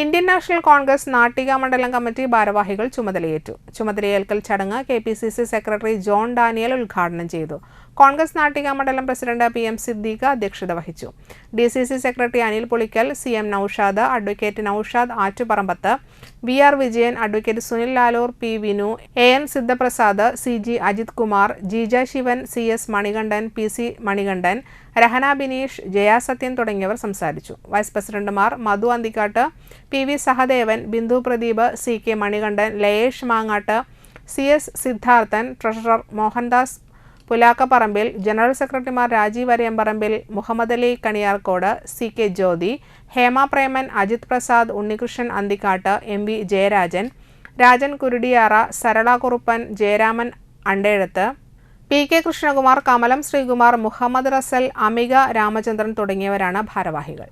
Indian national Congress Nattika മണ്ഡലം committee ഭാരവാഹികൾ ചുമതലയേറ്റു. ചുമതലയേൽക്കൽ ചടങ്ങ് K P C C secretary John Daniel ഉദ്ഘാടനം ചെയ്തു. കോൺഗ്രസ് നാട്ടിക മണ്ഡലം പ്രസിഡന്റ് പി എം സിദ്ദീഖ് അധ്യക്ഷത വഹിച്ചു. D C C secretary Anil Polikkal C M Naushad advocate Naushad Attuparambath V R Vijayan advocate Sunil Lalur P Vinu A N Sidhaprasad C G Ajith Kumar Jeeja Sivan C S Manikandan P C Manikandan Rahana Bineesh Jayasathyan തുടങ്ങിയവർ സംസാരിച്ചു. Vice പ്രസിഡന്റുമാർ Madhu Anthikkad P V Sahadevan Bindu Pradeep C K Manikandan Layesh Mangad C S Sidharthan treasurer Mohandas Pulakkaparambil general സെക്രട്ടറിമാർ Rajeev Ariyambarambil Muhammad Ali Kaniyarkode C K Jyothi Hema Preman Ajith Prasad Unnikrishnan Anthikkad M V Jayarajan Rajan Kurudiyara Sarala Kuruppan Jayaraman Andezhath P K Krishnakumar Kamalam Sreekumar Muhammad Russel Amika Ramachandran തുടങ്ങിയവരാണ് ഭാരവാഹികൾ.